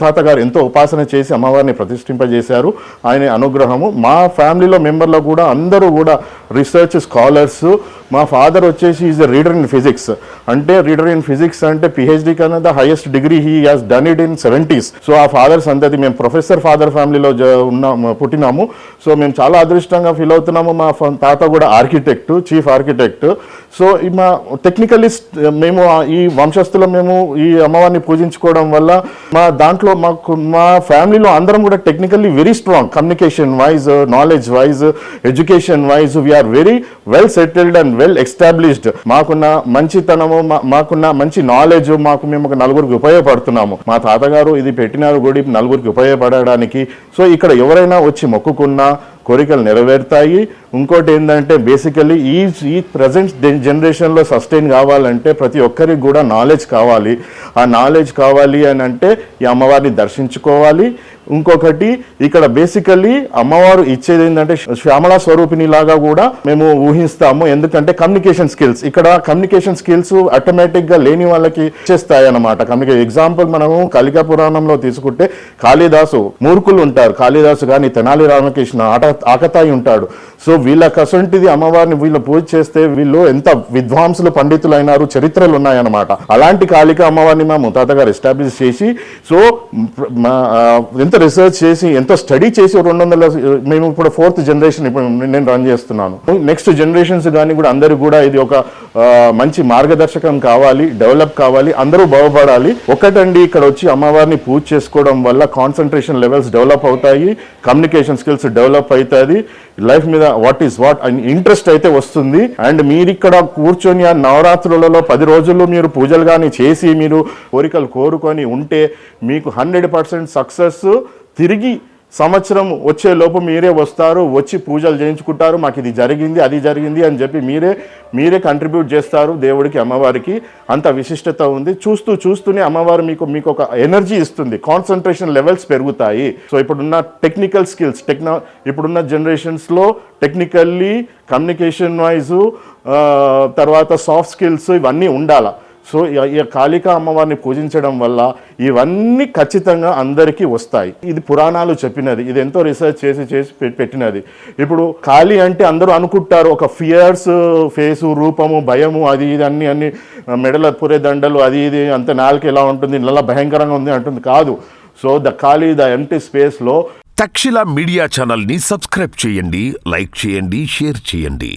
తాత గారు ఎంతో ఉపాసన చేసి అమ్మవారిని ప్రతిష్ఠింపజేశారు. ఆయన అనుగ్రహము మా ఫ్యామిలీలో మెంబర్లో కూడా అందరూ కూడా రీసెర్చ్ స్కాలర్స్ మా ఫాదర్ వచ్చేసి is a reader in physics అంటే రీడర్ ఇన్ ఫిజిక్స్ అంటే పిహెచ్డి కన్నా the highest degree he has done it in seventies so ఆ ఫాదర్ సంతతి మేము ప్రొఫెసర్ ఫాదర్ ఫ్యామిలీలో ఉన్నాము పుట్టినాము. సో మేము చాలా అదృష్టంగా ఫీల్ అవుతున్నాము. మా తాత కూడా ఆర్కిటెక్ట్ చీఫ్ ఆర్కిటెక్ట్ సో మా టెక్నికలిస్ట్ మేము ఈ వంశస్థులో మేము ఈ అమ్మవారిని పూజించుకోవడం వల్ల మా దాంట్లో మాకు మా ఫ్యామిలీలో అందరం కూడా technically very strong communication wise knowledge wise education wise we are very well settled and well established. మాకున్న మంచితనము మాకున్న మంచి నాలెడ్జ్ మాకు మేము ఒక నలుగురికి ఉపయోగపడుతున్నాము. మా తాతగారు ఇది పెట్టినారు గుడి నలుగురికి ఉపయోగపడడానికి. సో ఇక్కడ ఎవరైనా వచ్చి మొక్కుకున్నా కోరికలు నెరవేరుతాయి. ఇంకోటి ఏంటంటే బేసికల్లీ ఈ ఈ ప్రజెంట్ జనరేషన్లో సస్టైన్ కావాలంటే ప్రతి ఒక్కరికి కూడా నాలెడ్జ్ కావాలి. ఆ నాలెడ్జ్ కావాలి అని అంటే ఈ అమ్మవారిని దర్శించుకోవాలి. ఇంకొకటి ఇక్కడ బేసికల్లీ అమ్మవారు ఇచ్చేది ఏంటంటే శ్యామలా స్వరూపిణి లాగా కూడా మేము ఊహిస్తాము. ఎందుకంటే కమ్యూనికేషన్ స్కిల్స్ ఇక్కడ కమ్యూనికేషన్ స్కిల్స్ ఆటోమేటిక్గా లేని వాళ్ళకి ఇచ్చేస్తాయి అన్నమాట కమ్యూనికేషన్ ఎగ్జాంపుల్ మనము కలికా పురాణంలో తీసుకుంటే కాళిదాసు మూర్ఖులు ఉంటారు. కాళిదాసు కానీ తెనాలి రామకృష్ణ ఆట ఆకతాయి ఉంటాడు. సో వీళ్ళకి అసొంటిది అమ్మవారిని వీళ్ళు పూజ చేస్తే వీళ్ళు ఎంత విద్వాంసులు పండితులు అయినారు చరిత్రలు ఉన్నాయన్నమాట అలాంటి కాళిక అమ్మవారిని మా ముతాతగారు ఎస్టాబ్లిష్ చేసి సో మా, ఎంత రీసెర్చ్ చేసి ఎంత స్టడీ చేసి రెండు వందల మేము ఇప్పుడు ఫోర్త్ జనరేషన్ ఇప్పుడు నేను రన్ చేస్తున్నాను. నెక్స్ట్ జనరేషన్స్ కానీ కూడా అందరూ కూడా ఇది ఒక మంచి మార్గదర్శకం కావాలి డెవలప్ కావాలి అందరూ బాగుపడాలి. ఒకటండి ఇక్కడ వచ్చి అమ్మవారిని పూజ చేసుకోవడం వల్ల కాన్సన్ట్రేషన్ లెవెల్స్ డెవలప్ అవుతాయి కమ్యూనికేషన్ స్కిల్స్ డెవలప్ అవుతుంది లైఫ్ మీద what is what and interest అయితే వస్తుంది. అండ్ మీరు ఇక్కడ కూర్చొని ఆ నవరాత్రులలో పది రోజుల్లో మీరు పూజలు కానీ చేసి మీరు కోరికలు కోరుకొని ఉంటే మీకు హండ్రెడ్ పర్సెంట్ సక్సెస్ తిరిగి సంవత్సరం వచ్చే లోపు మీరే వస్తారు వచ్చి పూజలు చేయించుకుంటారు మాకు ఇది జరిగింది అది జరిగింది అని చెప్పి మీరే మీరే కంట్రిబ్యూట్ చేస్తారు దేవుడికి అమ్మవారికి. అంత విశిష్టత ఉంది. చూస్తూ చూస్తూనే అమ్మవారు మీకు మీకు ఒక ఎనర్జీ ఇస్తుంది. కాన్సన్ట్రేషన్ లెవెల్స్ పెరుగుతాయి. సో ఇప్పుడున్న టెక్నికల్ స్కిల్స్ టెక్నా ఇప్పుడున్న జనరేషన్స్లో టెక్నికల్లీ కమ్యూనికేషన్ వైజు తర్వాత సాఫ్ట్ స్కిల్స్ ఇవన్నీ ఉండాలా. సో ఈ- కాళికా అమ్మవారిని పూజించడం వల్ల ఇవన్నీ ఖచ్చితంగా అందరికీ వస్తాయి. ఇది పురాణాలు చెప్పినది. ఇది ఎంతో రీసెర్చ్ చేసి చేసి పె- పెట్టినది. ఇప్పుడు కాళీ అంటే అందరూ అనుకుంటారు ఒక ఫియర్స్ ఫేసు రూపము భయము అది ఇది అన్ని అన్ని మెడల పురే దండలు అది ఇది అంత నాలుగు ఎలా ఉంటుంది నల్ల భయంకరంగా ఉంది అంటుంది. కాదు. సో ద కాళీ ద ఎంటీ స్పేస్లో తక్షిల మీడియా ఛానల్ని సబ్స్క్రైబ్ చేయండి లైక్ చేయండి షేర్ చేయండి.